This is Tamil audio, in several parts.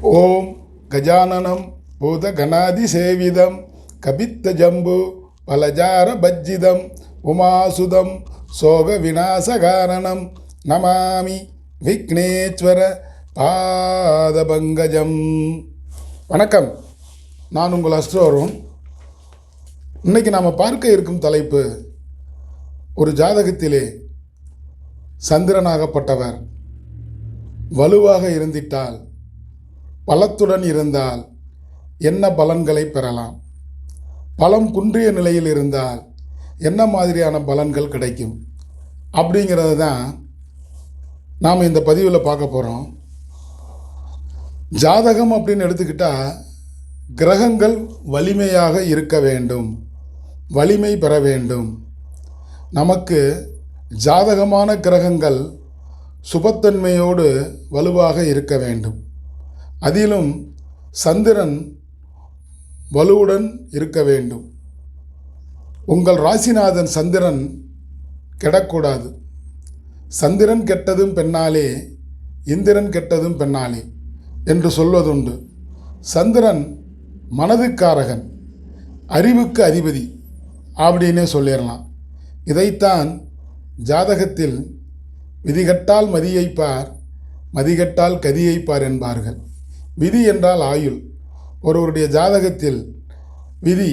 ஓம் கஜானனம் பூதகணாதிசேவிதம் கபித்த ஜம்பு பலஜார பஜ்ஜிதம் உமாசுதம் சோக விநாசகாரணம் நமாமி விக்னேஸ்வர பாதபங்கஜம். வணக்கம். நான் உங்கள் அஸ்ட்ரோரும் இன்னைக்கு நாம் பார்க்க இருக்கும் தலைப்பு ஒரு ஜாதகத்திலே சந்திரனாகப்பட்டவர் வலுவாக இருந்திட்டால் பலத்துடன் இருந்தால் என்ன பலன்களை பெறலாம்? பலம் குன்றிய நிலையில் இருந்தால் என்ன மாதிரியான பலன்கள் கிடைக்கும்? அப்படிங்கிறது தான் நாம் இந்த பதிவில் பார்க்க போகிறோம் ஜாதகம் அப்படின்னு எடுத்துக்கிட்டால் கிரகங்கள் வலிமையாக இருக்க வேண்டும். வலிமை பெற வேண்டும். நமக்கு ஜாதகமான கிரகங்கள் சுபத்தன்மையோடு வலுவாக இருக்க வேண்டும். அதிலும் சந்திரன் வலுவுடன் இருக்க வேண்டும். உங்கள் ராசிநாதன் சந்திரன் கெடக்கூடாது. சந்திரன் கெட்டதும் பெண்ணாலே இந்திரன் கெட்டதும் பெண்ணாலே என்று சொல்வதுண்டு. சந்திரன் மனதுக்காரகன் அறிவுக்கு அதிபதி அப்படின்னே சொல்லிடலாம் இதைத்தான் ஜாதகத்தில் விதிகட்டால் மதியைப்பார் மதிகட்டால் கதியைப்பார் என்பார்கள். விதி என்றால் ஆயுள். ஒருவருடைய ஜாதகத்தில் விதி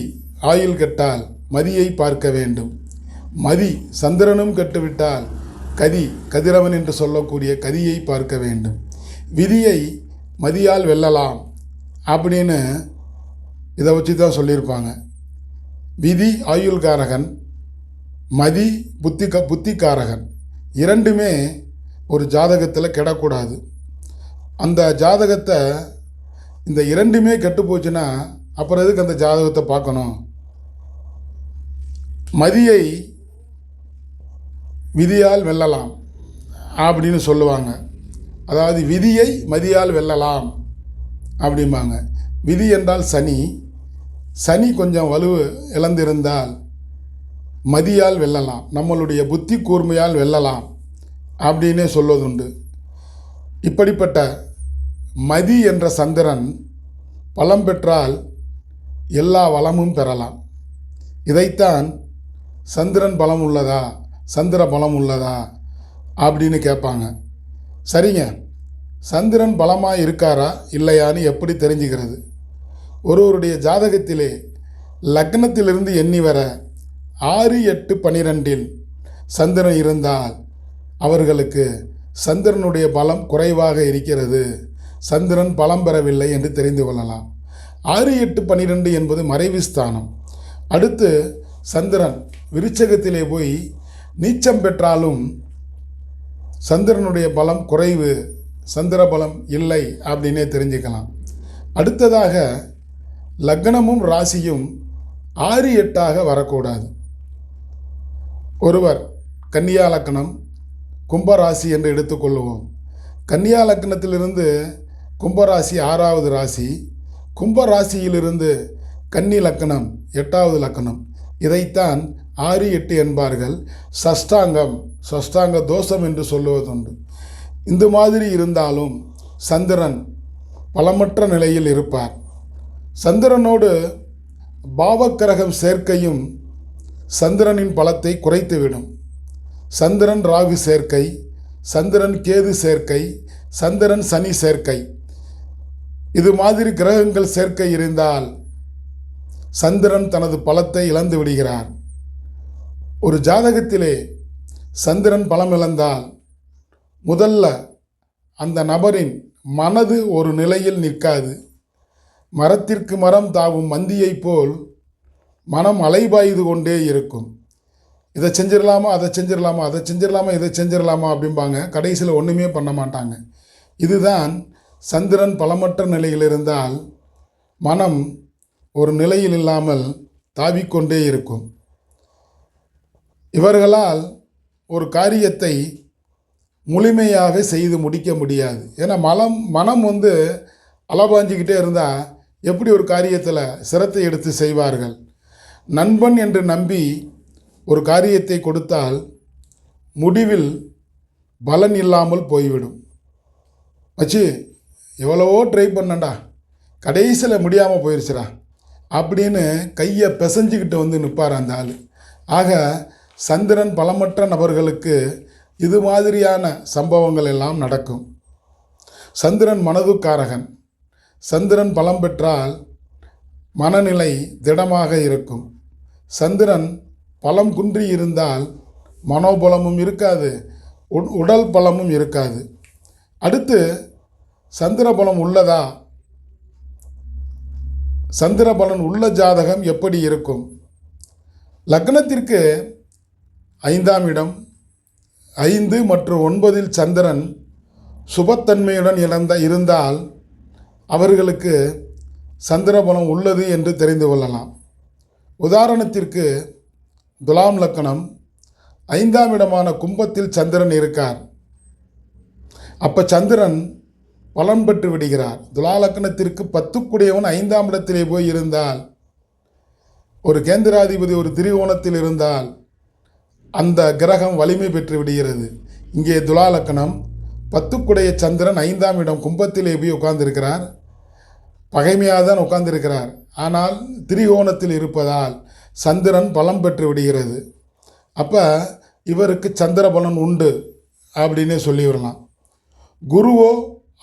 ஆயுள் கெட்டால் மதியை பார்க்க வேண்டும். மதி சந்திரனும் கெட்டுவிட்டால் கதி கதிரவன் என்று சொல்லக்கூடிய கதியை பார்க்க வேண்டும். விதியை மதியால் வெல்லலாம் அப்படின்னு இதை வச்சு தான் சொல்லியிருப்பாங்க. விதி ஆயுள்காரகன் மதி புத்தி க புத்திக்காரகன். இரண்டுமே ஒரு ஜாதகத்தில் கெடக்கூடாது. அந்த ஜாதகத்தை இந்த இரண்டுமே கெட்டு போச்சுன்னா அப்புறம் எதுக்கு அந்த ஜாதகத்தை பார்க்கணும்? மதியை விதியால் வெல்லலாம் அப்படின்னு சொல்லுவாங்க. அதாவது விதியை மதியால் வெல்லலாம் அப்படிம்பாங்க. விதி என்றால் சனி. சனி கொஞ்சம் வலு இழந்திருந்தால் மதியால் வெல்லலாம். நம்மளுடைய புத்தி கூர்மையால் வெல்லலாம் அப்படின்னே சொல்வதுண்டு. இப்படிப்பட்ட மதி என்ற சந்திரன் பலம் பெற்றால் எல்லா வளமும் பெறலாம். இதைத்தான் சந்திரன் பலம் உள்ளதா சந்திர பலம் உள்ளதா அப்படின்னு கேட்பாங்க. சரிங்க சந்திரன் பலமாக இருக்காரா இல்லையான்னு எப்படி தெரிஞ்சுக்கிறது? ஒருவருடைய ஜாதகத்திலே லக்னத்திலிருந்து எண்ணி வர ஆறு எட்டு பனிரெண்டில் சந்திரன் இருந்தால் அவர்களுக்கு சந்திரனுடைய பலம் குறைவாக இருக்கிறது. சந்திரன் பலம் பெறவில்லை என்று தெரிந்து கொள்ளலாம். ஆறு எட்டு பன்னிரெண்டு என்பது மறைவு ஸ்தானம். அடுத்து சந்திரன் விருச்சகத்திலே போய் நீச்சம் பெற்றாலும் சந்திரனுடைய பலம் குறைவு சந்திர பலம் இல்லை அப்படின்னே தெரிஞ்சுக்கலாம். அடுத்ததாக லக்னமும் ராசியும் ஆறு எட்டாக வரக்கூடாது. ஒருவர் கன்னியா லக்னம் கும்பராசி என்று எடுத்துக்கொள்வோம் கன்னியா லக்னத்திலிருந்து கும்பராசி ஆறாவது ராசி. கும்பராசியிலிருந்து கன்னி லக்கணம் எட்டாவது லக்கணம். இதைத்தான் ஆறு எட்டு என்பார்கள். சஷ்டாங்கம் சஷ்டாங்க தோஷம் என்று சொல்லுவதுண்டு. இந்த மாதிரி இருந்தாலும் சந்திரன் பலமற்ற நிலையில் இருப்பார். சந்திரனோடு பாவக்கிரகம் சேர்க்கையும் சந்திரனின் பலத்தை குறைத்துவிடும். சந்திரன் ராகு சேர்க்கை சந்திரன் கேது சேர்க்கை சந்திரன் சனி சேர்க்கை. இது மாதிரி கிரகங்கள் சேர்க்கை இருந்தால் சந்திரன் தனது பலத்தை இழந்து விடுகிறார். ஒரு ஜாதகத்திலே சந்திரன் பலம் இழந்தால் முதல்ல அந்த நபரின் மனது ஒரு நிலையில் நிற்காது. மரத்திற்கு மரம் தாவும் மந்தியைப் போல் மனம் அலைபாய்து கொண்டே இருக்கும். இதை செஞ்சிடலாமா அதை செஞ்சிடலாமா அதை செஞ்சிடலாமா இதை செஞ்சிடலாமா அப்படிம்பாங்க. கடைசியில் ஒன்றுமே பண்ண மாட்டாங்க. இதுதான் சந்திரன் பலமற்ற நிலையில் இருந்தால் மனம் ஒரு நிலையில் இல்லாமல் தாவிக்கொண்டே இருக்கும். இவர்களால் ஒரு காரியத்தை முழுமையாக செய்து முடிக்க முடியாது. ஏன்னா மலம் மனம் வந்து அலபாஞ்சிக்கிட்டே இருந்தால் எப்படி ஒரு காரியத்தில் சிரத்தை எடுத்து செய்வார்கள்? நண்பன் என்று நம்பி ஒரு காரியத்தை கொடுத்தால் முடிவில் பலன் இல்லாமல் போய்விடும். மச்சி எவ்வளவோ ட்ரை பண்ணண்டா கடைசியில் முடியாமல் போயிடுச்சுடா அப்படின்னு கையை பிசைஞ்சுக்கிட்டு வந்து நிற்பார் அந்த ஆள். ஆக சந்திரன் பலமற்ற நபர்களுக்கு இது மாதிரியான சம்பவங்கள் எல்லாம் நடக்கும். சந்திரன் மனதுக்காரகன். சந்திரன் பலம் பெற்றால் மனநிலை திடமாக இருக்கும். சந்திரன் பலம் குன்றி இருந்தால் மனோபலமும் இருக்காது உ- உடல் பலமும் இருக்காது. அடுத்து சந்திரபலம் உள்ளதா? சந்திரபலன் உள்ள ஜாதகம் எப்படி இருக்கும்? லக்னத்திற்கு ஐந்தாம் இடம். ஐந்து மற்றும் ஒன்பதில் சந்திரன் சுபத்தன்மையுடன் இழந்த இருந்தால் அவர்களுக்கு சந்திரபலம் உள்ளது என்று தெரிந்து கொள்ளலாம். உதாரணத்திற்கு துலாம் லக்கணம் ஐந்தாம் இடமான கும்பத்தில் சந்திரன் இருக்கார். அப்போ சந்திரன் பலன் பெற்று விடுகிறார். துலாலக்கணத்திற்கு பத்துக்குடையவன் ஐந்தாம் இடத்திலே போய் இருந்தால் ஒரு கேந்திராதிபதி ஒரு திரிகோணத்தில் இருந்தால் அந்த கிரகம் வலிமை பெற்று விடுகிறது. இங்கே துலாலக்கணம் பத்துக்குடைய சந்திரன் ஐந்தாம் இடம் கும்பத்திலே போய் உட்கார்ந்திருக்கிறார். பகைமையாக தான் உட்கார்ந்திருக்கிறார். ஆனால் திரிகோணத்தில் இருப்பதால் சந்திரன் பலம் பெற்று விடுகிறது. அப்போ இவருக்கு சந்திர பலன் உண்டு அப்படின்னே சொல்லிவிடலாம். குருவோ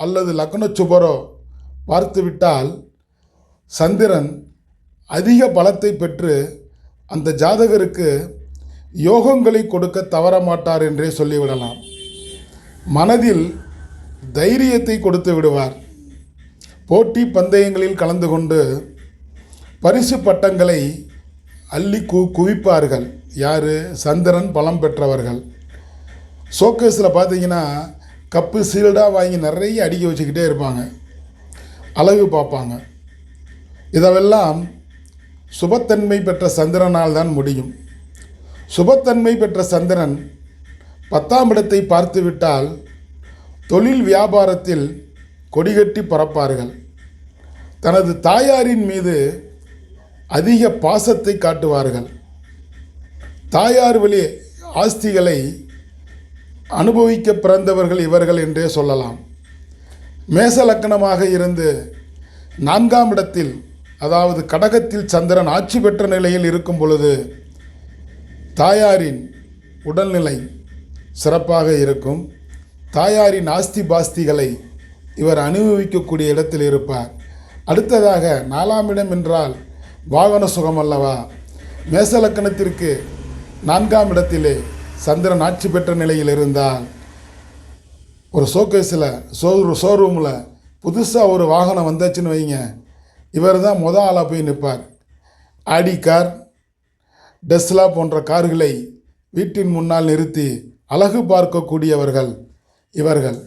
அல்லது லக்ன சுபரோ பார்த்துவிட்டால் சந்திரன் அதிக பலத்தை பெற்று அந்த ஜாதகருக்கு யோகங்களை கொடுக்க தவற மாட்டார் என்றே சொல்லிவிடலாம். மனதில் தைரியத்தை கொடுத்து விடுவார். போட்டி பந்தயங்களில் கலந்து கொண்டு பரிசு பட்டங்களை அள்ளி கு குவிப்பார்கள். யார்? சந்திரன் பலம் பெற்றவர்கள். சோக்கேஸில் பார்த்தீங்கன்னா கப்பு சீல்டாக வாங்கி நிறைய அடிக்க வச்சுக்கிட்டே இருப்பாங்க. அழகு பார்ப்பாங்க. இதெல்லாம் சுபத்தன்மை பெற்ற சந்திரனால் தான் முடியும். சுபத்தன்மை பெற்ற சந்திரன் பத்தாம் இடத்தை பார்த்துவிட்டால் தொழில் வியாபாரத்தில் கொடிகட்டி பறப்பார்கள். தனது தாயாரின் மீது அதிக பாசத்தை காட்டுவார்கள். தாயார் வழி ஆஸ்திகளை அனுபவிக்க பிறந்தவர்கள் இவர்கள் என்றே சொல்லலாம். மேச லக்கணமாக இருந்து நான்காம் இடத்தில் அதாவது கடகத்தில் சந்திரன் ஆட்சி பெற்ற நிலையில் இருக்கும் பொழுது தாயாரின் உடல்நிலை சிறப்பாக இருக்கும். தாயாரின் ஆஸ்தி பாஸ்திகளை இவர் அனுபவிக்கக்கூடிய இடத்தில் இருப்பார். அடுத்ததாக நாலாம் இடம் என்றால் வாகன சுகம் அல்லவா? மேச லக்கணத்திற்கு நான்காம் இடத்திலே சந்திரன் ஆட்சி பெற்ற நிலையில் இருந்தால் ஒரு ஷோகேஸில் ஷோ ஷோரூமில் புதுசாக ஒரு வாகனம் வந்தாச்சுன்னு வைங்க. இவர் தான் முத ஆளாக போய் நிற்பார். ஆடி கார் டெஸ்லா போன்ற கார்களை வீட்டின் முன்னால் நிறுத்தி அழகு பார்க்கக்கூடியவர்கள் இவர்கள்.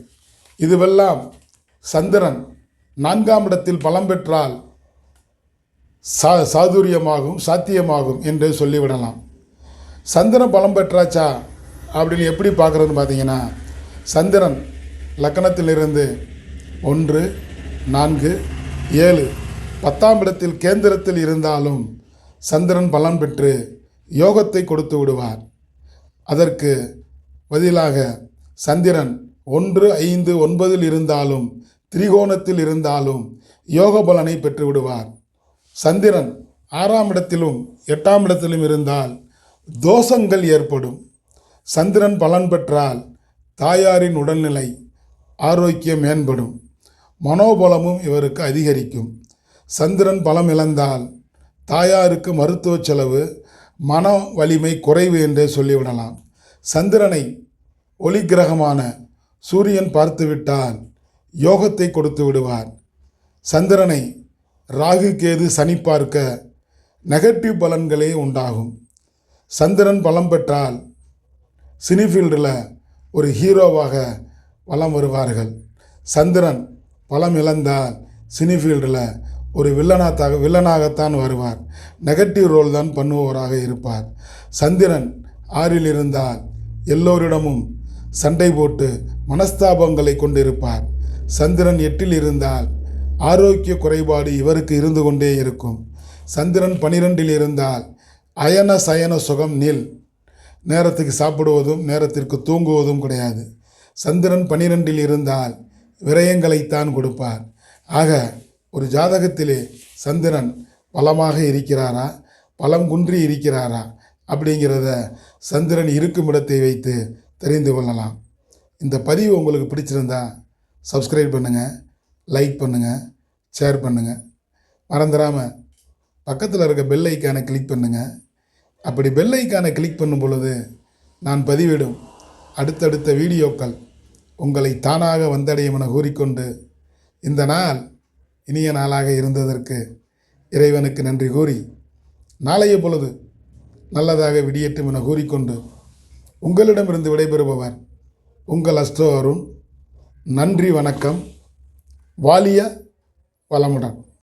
இதுவெல்லாம் சந்திரன் நான்காம் இடத்தில் பலம் பெற்றால் சா சாதுரியமாகும் சாத்தியமாகும் என்று சொல்லிவிடலாம். சந்திரன் பலம் பெற்றாச்சா? அப்படின்னு எப்படி பார்க்குறதுன்னு பார்த்தீங்கன்னா சந்திரன் லக்கணத்திலிருந்து ஒன்று நான்கு ஏழு பத்தாம் இடத்தில் கேந்திரத்தில் இருந்தாலும் சந்திரன் பலன் பெற்று யோகத்தை கொடுத்து விடுவார். அதற்கு பதிலாக சந்திரன் ஒன்று ஐந்து ஒன்பதில் இருந்தாலும் திரிகோணத்தில் இருந்தாலும் யோக பலனை பெற்று விடுவார். சந்திரன் ஆறாம் இடத்திலும் எட்டாம் இடத்திலும் இருந்தால் தோஷங்கள் ஏற்படும். சந்திரன் பலன் பெற்றால் தாயாரின் உடல்நிலை ஆரோக்கியம் மேம்படும். மனோபலமும் இவருக்கு அதிகரிக்கும். சந்திரன் பலம் இழந்தால் தாயாருக்கு மருத்துவ செலவு மன வலிமை குறைவு என்றே சொல்லிவிடலாம். சந்திரனை ஒளி கிரகமான சூரியன் பார்த்துவிட்டால் யோகத்தை கொடுத்து விடுவார். சந்திரனை ராகு கேது சனி பார்க்க நெகட்டிவ் பலன்களே உண்டாகும். சந்திரன் பலம் பெற்றால் சினிஃபீல்டில் ஒரு ஹீரோவாக வலம் வருவார்கள். சந்திரன் பலம் இழந்தால் சினிஃபீல்டில் ஒரு வில்லனாத்தாக வில்லனாகத்தான் வருவார். நெகட்டிவ் ரோல் தான் பண்ணுபவராக இருப்பார். சந்திரன் ஆறில் இருந்தால் எல்லோரிடமும் சண்டை போட்டு மனஸ்தாபங்களை கொண்டிருப்பார். சந்திரன் எட்டில் இருந்தால் ஆரோக்கிய குறைபாடு இவருக்கு இருந்து கொண்டே இருக்கும். சந்திரன் பனிரெண்டில் இருந்தால் அயன சயன சுகம் நீல் நேரத்துக்கு சாப்பிடுவதும் நேரத்திற்கு தூங்குவதும் கிடையாது. சந்திரன் பனிரெண்டில் இருந்தால் விரயங்களைத்தான் கொடுப்பார். ஆக ஒரு ஜாதகத்திலே சந்திரன் பலமாக இருக்கிறாரா? பலம் குன்றி இருக்கிறாரா? அப்படிங்கிறத சந்திரன் இருக்கும் இடத்தை வைத்து தெரிந்து கொள்ளலாம். இந்த பதிவு உங்களுக்கு பிடிச்சிருந்தா சப்ஸ்கிரைப் பண்ணுங்கள் லைக் பண்ணுங்கள் ஷேர் பண்ணுங்கள் மறந்துடாமல் பக்கத்தில் இருக்க பெல் ஐக்கானை கிளிக் பண்ணுங்கள் அப்படி பெல் ஐக்கானை கிளிக் பண்ணும் பொழுது நான் பதிவிடும் அடுத்தடுத்த வீடியோக்கள் உங்களை தானாக வந்தடையும் என கூறிக்கொண்டு இந்த நாள் இனிய நாளாக இருந்ததற்கு இறைவனுக்கு நன்றி கூறி நாளைய பொழுது நல்லதாக விடியட்டும் என கூறிக்கொண்டு உங்களிடமிருந்து விடைபெறுபவர் உங்கள் அஸ்ட்ரோ அருண். நன்றி வணக்கம். வாலிய வளமுடன்.